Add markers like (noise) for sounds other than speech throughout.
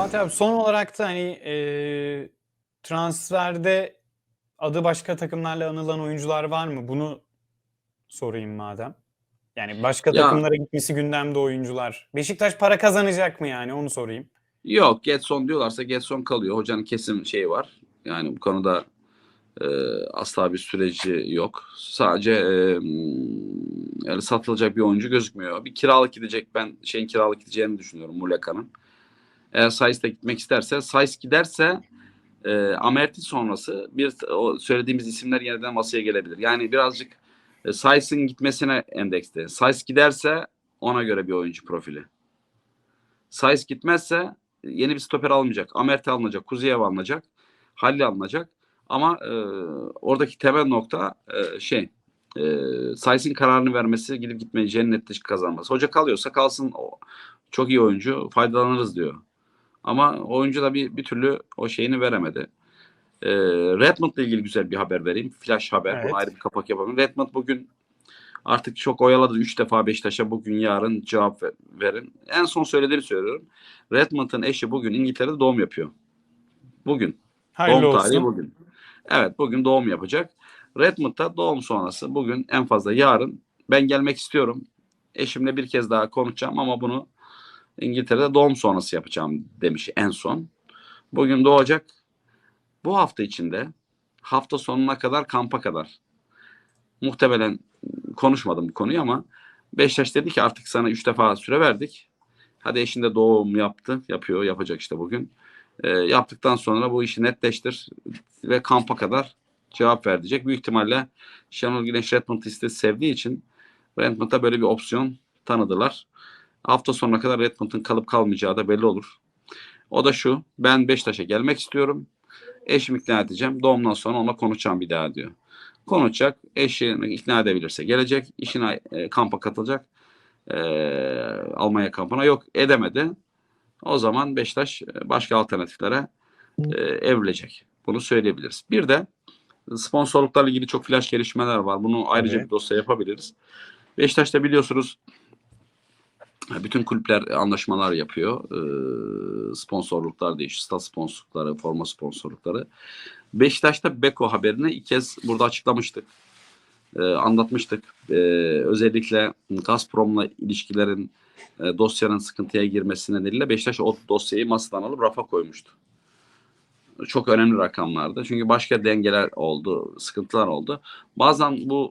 Fatih abi son olarak da hani e, transferde adı başka takımlarla anılan oyuncular var mı? Bunu sorayım madem. Yani başka Ya- takımlara gitmesi gündemde oyuncular. Beşiktaş para kazanacak mı yani onu sorayım. Yok Getson diyorlarsa Getson kalıyor. Hocanın kesin şeyi var. Yani bu konuda e, asla bir süreci yok. Sadece e, yani satılacak bir oyuncu gözükmüyor. Bir kiralık gidecek. Ben şeyin kiralık gideceğini düşünüyorum Muleka'nın. Eğer Saiz de gitmek isterse Saiz giderse e, Amerti sonrası bir o söylediğimiz isimler yeniden masaya gelebilir. Yani birazcık e, Saiz'in gitmesine endekste. Saiz giderse ona göre bir oyuncu profili. Saiz gitmezse yeni bir stoper alınmayacak. Amerti alınacak, Kuziyev alınacak, Halil alınacak. Ama e, oradaki temel nokta e, şey e, Saiz'in kararını vermesi, gidip gitmeyeceğini netleşik kazanması. Hoca kalıyorsa kalsın o çok iyi oyuncu faydalanırız diyor. Ama oyuncu da bir, bir türlü o şeyini veremedi. E, Redmond'la ilgili güzel bir haber vereyim. Flash haber. Evet. Bunu ayrı bir kapak yapalım. Redmond bugün artık çok oyaladı. Üç defa Beşiktaş'a bugün yarın cevap ver- verin. En son söylediğini söylüyorum. Redmond'ın eşi bugün İngiltere'de doğum yapıyor. Bugün. Hayırlı doğum tarihi olsun. bugün. Evet bugün doğum yapacak. Redmond'da doğum sonrası bugün en fazla yarın ben gelmek istiyorum. Eşimle bir kez daha konuşacağım ama bunu İngiltere'de doğum sonrası yapacağım demiş en son. Bugün doğacak. Bu hafta içinde hafta sonuna kadar kampa kadar muhtemelen konuşmadım bu konuyu ama Beşiktaş dedi ki artık sana üç defa süre verdik. Hadi eşin de doğum yaptı. Yapıyor. Yapacak işte bugün. Ee, yaptıktan sonra bu işi netleştir ve kampa kadar cevap ver diyecek. Büyük ihtimalle Şenol Güneş Redmond'u istedi sevdiği için Redmond'a böyle bir opsiyon tanıdılar. Hafta sonuna kadar Redmond'un kalıp kalmayacağı da belli olur. O da şu. Ben Beşiktaş'a gelmek istiyorum. Eşimi ikna edeceğim. Doğumdan sonra onunla konuşacağım bir daha diyor. Konuşacak. Eşini ikna edebilirse gelecek. İşine e, kampa katılacak. E, Almanya kampına yok edemedi. O zaman Beşiktaş e, başka alternatiflere e, evrilecek. Bunu söyleyebiliriz. Bir de sponsorluklarla ilgili çok flash gelişmeler var. Bunu ayrıca Evet. bir dosya yapabiliriz. Beşiktaş'ta biliyorsunuz bütün kulüpler anlaşmalar yapıyor. Ee, sponsorluklar değişiyor. Stat sponsorlukları, forma sponsorlukları. Beşiktaş'ta Beko haberini ilk kez burada açıklamıştık. Ee, anlatmıştık. Ee, özellikle Gazprom'la ilişkilerin e, dosyanın sıkıntıya girmesi nedeniyle Beşiktaş o dosyayı masadan alıp rafa koymuştu. Çok önemli rakamlardı. Çünkü başka dengeler oldu, sıkıntılar oldu. Bazen bu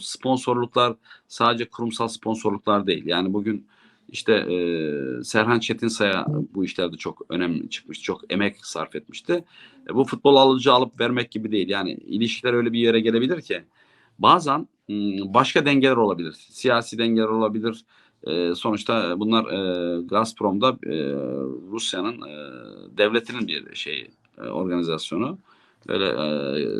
e, sponsorluklar sadece kurumsal sponsorluklar değil. Yani bugün işte e, Serhan Çetinsay'a bu işlerde çok önemli çıkmış, çok emek sarf etmişti. E, bu futbol alıcı alıp vermek gibi değil. Yani ilişkiler öyle bir yere gelebilir ki bazen başka dengeler olabilir. Siyasi dengeler olabilir. E, sonuçta bunlar e, Gazprom'da e, Rusya'nın e, devletinin bir şeyi e, organizasyonu. Öyle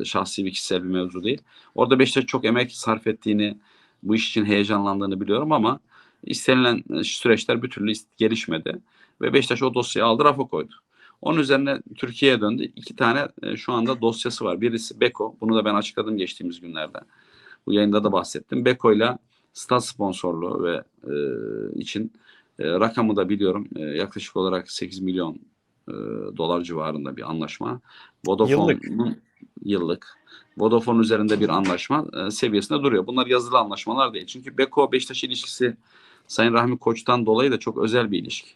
e, şahsi bir kişisel bir mevzu değil. Orada Beşiktaş çok emek sarf ettiğini, bu iş için heyecanlandığını biliyorum ama istenilen e, süreçler bir türlü gelişmedi. Ve Beşiktaş o dosyayı aldı rafa koydu. Onun üzerine Türkiye'ye döndü. İki tane e, şu anda dosyası var. Birisi Beko. Bunu da ben açıkladım geçtiğimiz günlerde. Bu yayında da bahsettim. Beko ile stat sponsorluğu ve e, için e, rakamı da biliyorum. E, yaklaşık olarak 8 milyon e, dolar civarında bir anlaşma. Vodafone'un yıllık. Vodafone üzerinde bir anlaşma e, seviyesinde duruyor. Bunlar yazılı anlaşmalar değil. Çünkü Beko Beşiktaş ilişkisi Sayın Rahmi Koç'tan dolayı da çok özel bir ilişki.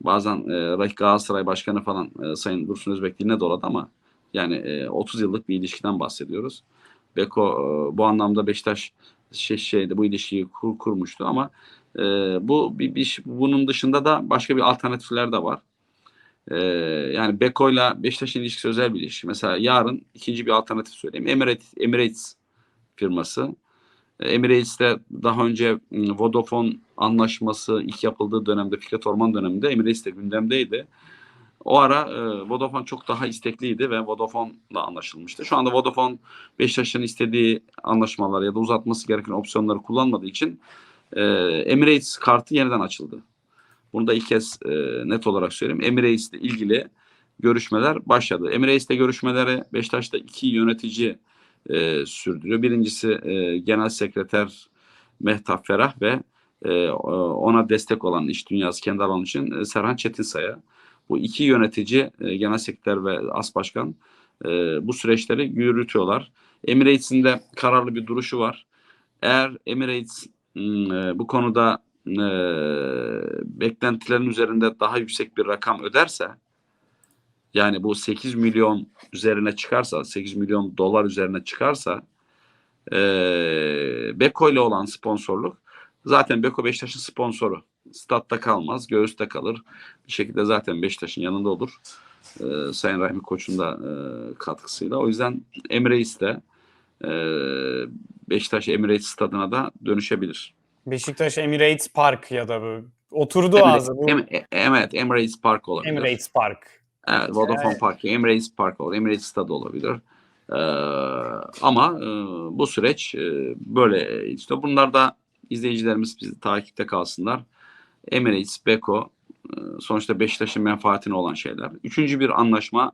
Bazen e, Galatasaray Başkanı falan e, Sayın Dursun Özbek diline doladı ama yani e, 30 yıllık bir ilişkiden bahsediyoruz. Beko e, bu anlamda Beşiktaş şey, şeyde bu ilişkiyi kur, kurmuştu ama e, bu bir, bir bunun dışında da başka bir alternatifler de var. Ee, yani Beko'yla Beşiktaş'ın ilişkisi özel bir ilişki. Mesela yarın ikinci bir alternatif söyleyeyim. Emirates, Emirates firması. Emirates'te daha önce m, Vodafone anlaşması ilk yapıldığı dönemde, Fikret Orman döneminde Emirates de gündemdeydi. O ara e, Vodafone çok daha istekliydi ve Vodafone'la anlaşılmıştı. Şu anda Vodafone Beşiktaş'ın istediği anlaşmalar ya da uzatması gereken opsiyonları kullanmadığı için e, Emirates kartı yeniden açıldı. Bunu da ilk kez e, net olarak söyleyeyim. Emirates ile ilgili görüşmeler başladı. Emirates ile görüşmeleri Beşiktaş'ta iki yönetici e, sürdürüyor. Birincisi e, Genel Sekreter Mehtap Ferah ve e, ona destek olan iş dünyası kendi alanı için e, Serhan Çetinsay'a. Bu iki yönetici, e, genel sekreter ve as başkan e, bu süreçleri yürütüyorlar. Emirates'in de kararlı bir duruşu var. Eğer Emirates e, bu konuda e, beklentilerin üzerinde daha yüksek bir rakam öderse yani bu 8 milyon üzerine çıkarsa 8 milyon dolar üzerine çıkarsa e, Beko ile olan sponsorluk zaten Beko Beşiktaş'ın sponsoru. Statta kalmaz, göğüste kalır. Bir şekilde zaten Beşiktaş'ın yanında olur. E, Sayın Rahmi Koç'un da e, katkısıyla. O yüzden Emirates de e, Beşiktaş Emirates stadına da dönüşebilir. Beşiktaş Emirates Park ya da bu. Oturdu Emirates- ağzı bu. Em- e- evet Emirates Park olabilir. Emirates Park. Evet, Vodafone Evet. Park, Emirates Park olur, Emirates Stadı olabilir. Ee, ama e, bu süreç e, böyle işte bunlar da izleyicilerimiz bizi takipte kalsınlar. Emirates, Beko e, sonuçta Beşiktaş'ın menfaatine olan şeyler. Üçüncü bir anlaşma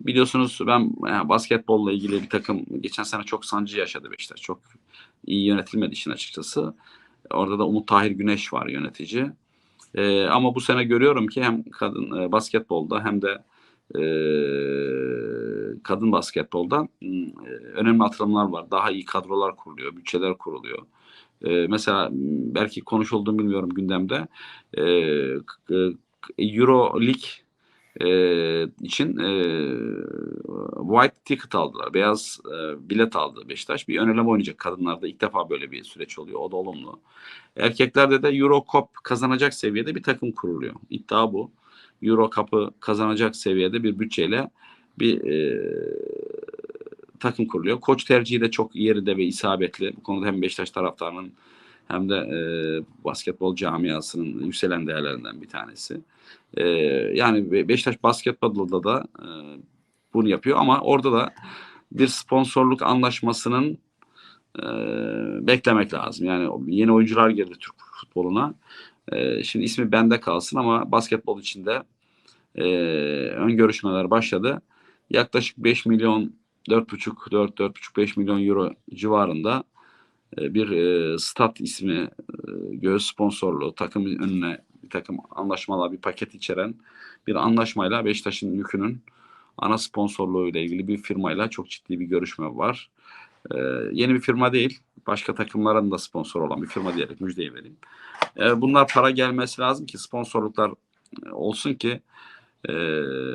biliyorsunuz ben yani basketbolla ilgili bir takım geçen sene çok sancı yaşadı Beşiktaş. Çok iyi yönetilmedi işin açıkçası. Orada da Umut Tahir Güneş var yönetici. Ee, ama bu sene görüyorum ki hem kadın e, basketbolda hem de e, kadın basketbolda m, e, önemli atılımlar var. Daha iyi kadrolar kuruluyor, bütçeler kuruluyor. E, mesela m, belki konuşulduğunu bilmiyorum gündemde. E, k- e, Euro League e, için e, white ticket aldılar. Beyaz e, bilet aldı Beşiktaş. Bir ön oynayacak kadınlarda. ilk defa böyle bir süreç oluyor. O da olumlu. Erkeklerde de Euro Cup kazanacak seviyede bir takım kuruluyor. İddia bu. Euro Cup'ı kazanacak seviyede bir bütçeyle bir e, takım kuruluyor. Koç tercihi de çok yerinde ve isabetli. Bu konuda hem Beşiktaş taraftarının hem de e, basketbol camiasının yükselen değerlerinden bir tanesi. E, yani Be- Beşiktaş basketbolda da e, bunu yapıyor ama orada da bir sponsorluk anlaşmasının e, beklemek lazım. Yani yeni oyuncular girdi Türk futboluna. E, şimdi ismi bende kalsın ama basketbol içinde e, ön görüşmeler başladı. Yaklaşık 5 milyon 4,5 4 4,5 5 milyon euro civarında bir e, stat ismi e, göğüs sponsorluğu takımın önüne bir takım anlaşmalar bir paket içeren bir anlaşmayla Beşiktaş'ın yükünün ana sponsorluğu ile ilgili bir firmayla çok ciddi bir görüşme var. Ee, yeni bir firma değil. Başka takımların da sponsor olan bir firma diyerek müjdeyi vereyim. Ee, bunlar para gelmesi lazım ki sponsorluklar e, olsun ki e,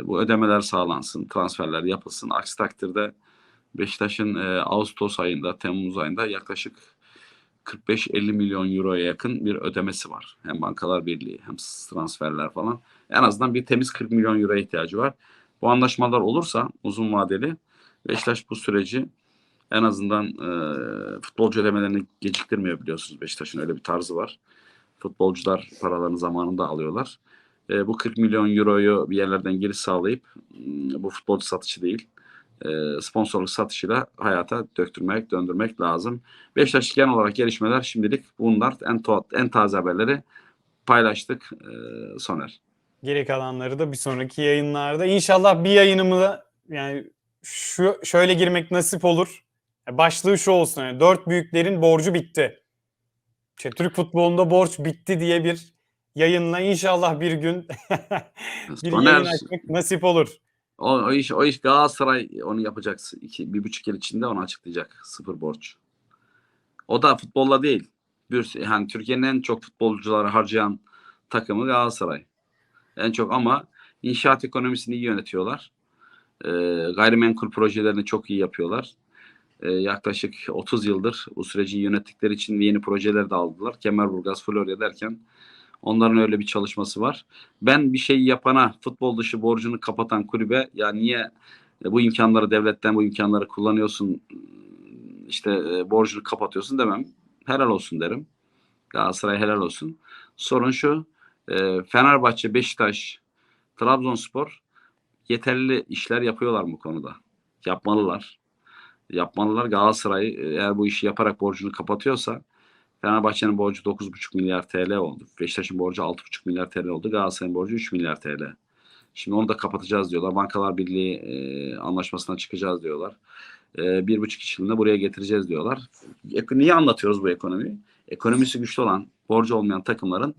bu ödemeler sağlansın, transferler yapılsın. Aksi takdirde Beşiktaş'ın e, Ağustos ayında, Temmuz ayında yaklaşık 45-50 milyon euroya yakın bir ödemesi var. Hem Bankalar Birliği hem transferler falan. En azından bir temiz 40 milyon euroya ihtiyacı var. Bu anlaşmalar olursa uzun vadeli Beşiktaş bu süreci en azından e, futbolcu ödemelerini geciktirmiyor biliyorsunuz. Beşiktaş'ın öyle bir tarzı var. Futbolcular paralarını zamanında alıyorlar. E, bu 40 milyon euroyu bir yerlerden geri sağlayıp m, bu futbolcu satışı değil sponsorluk satışıyla hayata döktürmek, döndürmek lazım. Beşiktaş genel olarak gelişmeler şimdilik bunlar en, en taze haberleri paylaştık e, Soner. Geri kalanları da bir sonraki yayınlarda. İnşallah bir yayınımda yani şu şöyle girmek nasip olur. Başlığı şu olsun. Yani dört büyüklerin borcu bitti. İşte Türk futbolunda borç bitti diye bir yayınla inşallah bir gün (laughs) bir Soner yayın açmak nasip olur. O, o iş o iş Galatasaray onu yapacak. İki, bir buçuk yıl içinde onu açıklayacak. Sıfır borç. O da futbolla değil. Bir, yani Türkiye'nin en çok futbolcuları harcayan takımı Galatasaray. En çok ama inşaat ekonomisini iyi yönetiyorlar. Ee, gayrimenkul projelerini çok iyi yapıyorlar. Ee, yaklaşık 30 yıldır bu süreci yönettikleri için yeni projeler de aldılar. Kemerburgaz, Florya derken onların öyle bir çalışması var. Ben bir şey yapana futbol dışı borcunu kapatan kulübe ya niye bu imkanları devletten bu imkanları kullanıyorsun işte e, borcunu kapatıyorsun demem. Helal olsun derim. Galatasaray helal olsun. Sorun şu e, Fenerbahçe, Beşiktaş, Trabzonspor yeterli işler yapıyorlar bu konuda. Yapmalılar. Yapmalılar. Galatasaray e, eğer bu işi yaparak borcunu kapatıyorsa Fenerbahçe'nin borcu 9,5 milyar TL oldu. Beşiktaş'ın borcu 6,5 milyar TL oldu. Galatasaray'ın borcu 3 milyar TL. Şimdi onu da kapatacağız diyorlar. Bankalar Birliği e, anlaşmasına çıkacağız diyorlar. E, bir buçuk iki buraya getireceğiz diyorlar. Ek- Niye anlatıyoruz bu ekonomiyi? Ekonomisi güçlü olan, borcu olmayan takımların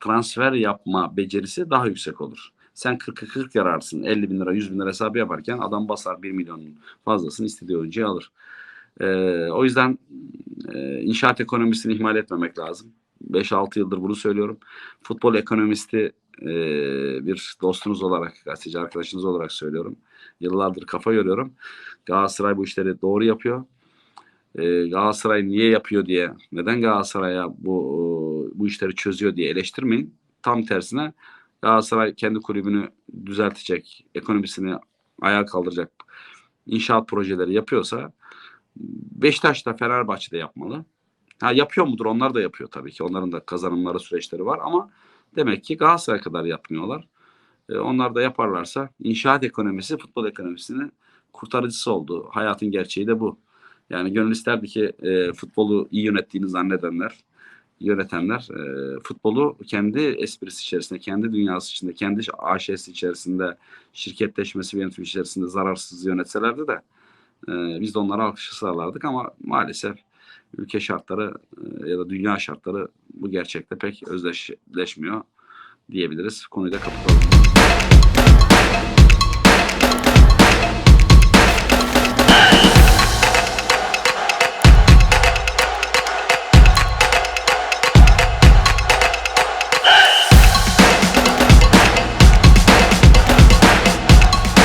transfer yapma becerisi daha yüksek olur. Sen 40'ı 40 yararsın. 50 bin lira 100 bin lira hesabı yaparken adam basar 1 milyonun fazlasını istediği oyuncuyu alır. Ee, o yüzden e, inşaat ekonomisini ihmal etmemek lazım. 5-6 yıldır bunu söylüyorum. Futbol ekonomisti e, bir dostunuz olarak, gazeteci arkadaşınız olarak söylüyorum. Yıllardır kafa yoruyorum. Galatasaray bu işleri doğru yapıyor. E, Galatasaray niye yapıyor diye, neden Galatasaray'a bu bu işleri çözüyor diye eleştirmeyin. Tam tersine Galatasaray kendi kulübünü düzeltecek, ekonomisini ayağa kaldıracak inşaat projeleri yapıyorsa Beşiktaş da Fenerbahçe de yapmalı. Ha yapıyor mudur? Onlar da yapıyor tabii ki. Onların da kazanımları süreçleri var ama demek ki Galatasaray kadar yapmıyorlar. E, onlar da yaparlarsa inşaat ekonomisi futbol ekonomisinin kurtarıcısı oldu. Hayatın gerçeği de bu. Yani gönül isterdi ki e, futbolu iyi yönettiğini zannedenler, yönetenler e, futbolu kendi esprisi içerisinde, kendi dünyası içinde, kendi AŞ'si içerisinde, şirketleşmesi ve yönetim içerisinde zararsız yönetselerdi de e, biz de onlara alkışı sağlardık ama maalesef ülke şartları e, ya da dünya şartları bu gerçekte pek özdeşleşmiyor diyebiliriz. Konuyu da kapatalım.